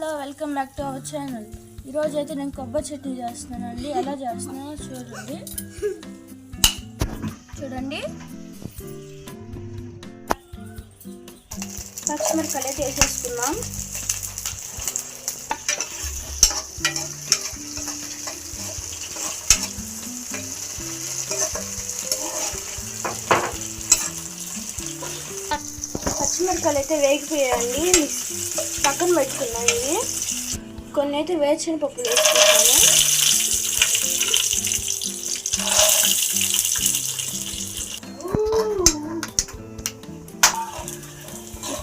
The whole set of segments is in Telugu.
Hello welcome back to our channel. ఈరోజు అయితే నేను కొబ్బరి చట్నీ చేస్తున్నానండి. ఎలా చేస్తున్నానో చూడండి. చూడండి. పచ్చిమిరపకాయలు అయితే వేసేసుకున్నాం పచ్చిమిరపకాయలు అయితే వేగిపోయాయండి. పక్కన పెట్టుకున్నాం ఇవి. కొన్ని అయితే వేరుశనగ పప్పులు వేసుకుంటాను.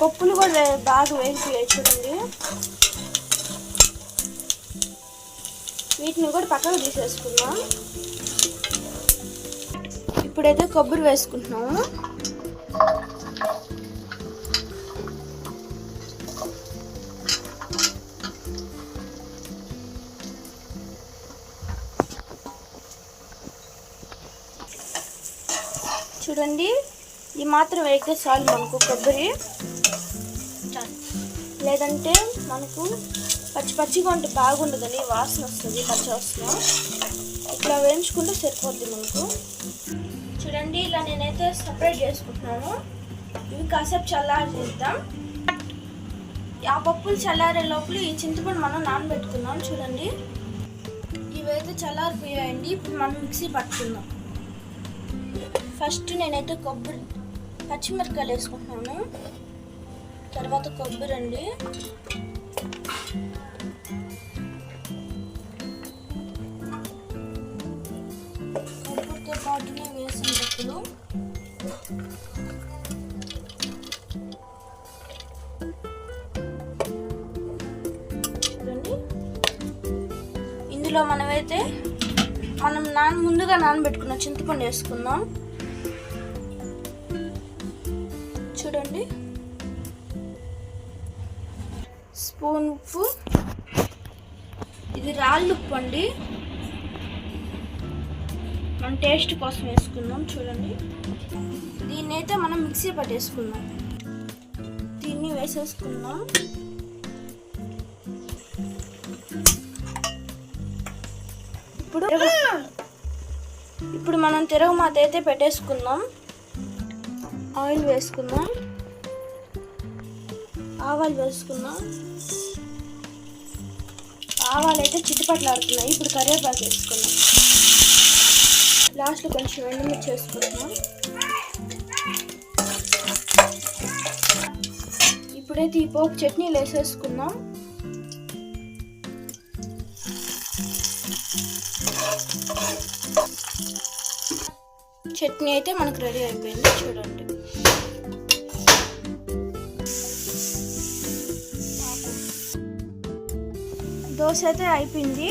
పప్పులు కూడా బాగా వేగిపోయాయి చూడండి. వీటిని కూడా పక్కన తీసేసుకుందాం. ఇప్పుడైతే కొబ్బరి వేసుకుంటున్నాము. చూడండి. ఈ మాత్రం అయితే చాలు మనకు కొబ్బరి. లేదంటే మనకు పచ్చి పచ్చిగా ఉంటే బాగుండదని వాసన వస్తుంది పచ్చి వాసన. ఇట్లా వేయించుకుంటే సరిపోద్ది మనకు. చూడండి ఇలా నేనైతే సపరేట్ చేసుకుంటున్నాను. ఇవి కాసేపు చల్లారి చేద్దాం. ఆ పప్పులు చల్లారే లోపల ఈ చింతపండు మనం నానబెట్టుకున్నాం చూడండి. ఇవైతే చల్లారిపోయాయండి ఇప్పుడు మనం మిక్సీ పట్టుకుందాం. ఫస్ట్ నేనైతే కొబ్బరి పచ్చిమిరపకాయలు వేసుకుంటున్నాను. తర్వాత కొబ్బరి అండి. కొబ్బరితో పాటునే వేసిన పప్పులు చూడండి. ఇందులో మనమైతే మనం నాన ముందుగా నానబెట్టుకున్న చింతపండు వేసుకుందాం. చూడండి. స్పూన్ ఉప్పు. ఇది రాళ్ళు ఉప్పు అండి. మనం టేస్ట్ కోసం వేసుకుందాం చూడండి. దీన్ని అయితే మనం మిక్సీ పట్టేసుకుందాం. దీన్ని వేసేసుకుందాం. ఇప్పుడు ఇప్పుడు మనం తిరగమాత అయితే పెట్టేసుకుందాం. ఆయిల్ వేసుకుందాం. ఆవాలు వేసుకుందాం. ఆవాలు అయితే చిట్టుపట్లాడుతున్నాయి ఇప్పుడు కరివేపాకు వేసుకుందాం. లాస్ట్లో కొంచెం ఎండుమిర్చి వేసుకుందాం. ఇప్పుడైతే ఈ పోపు చట్నీలు వేసేసుకుందాం. చట్నీ అయితే మనకు రెడీ అయిపోయింది. చూడండి. దోశ అయితే అయిపోయింది.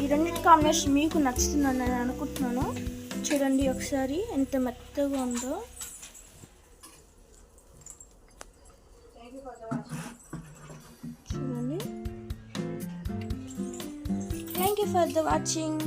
ఈ రెండింటి కాంబినేషన్ మీకు నచ్చుతుందని నేను అనుకుంటున్నాను. చూడండి ఒకసారి ఎంత మెత్తగా ఉందో. చూడండి. Thank you for the watching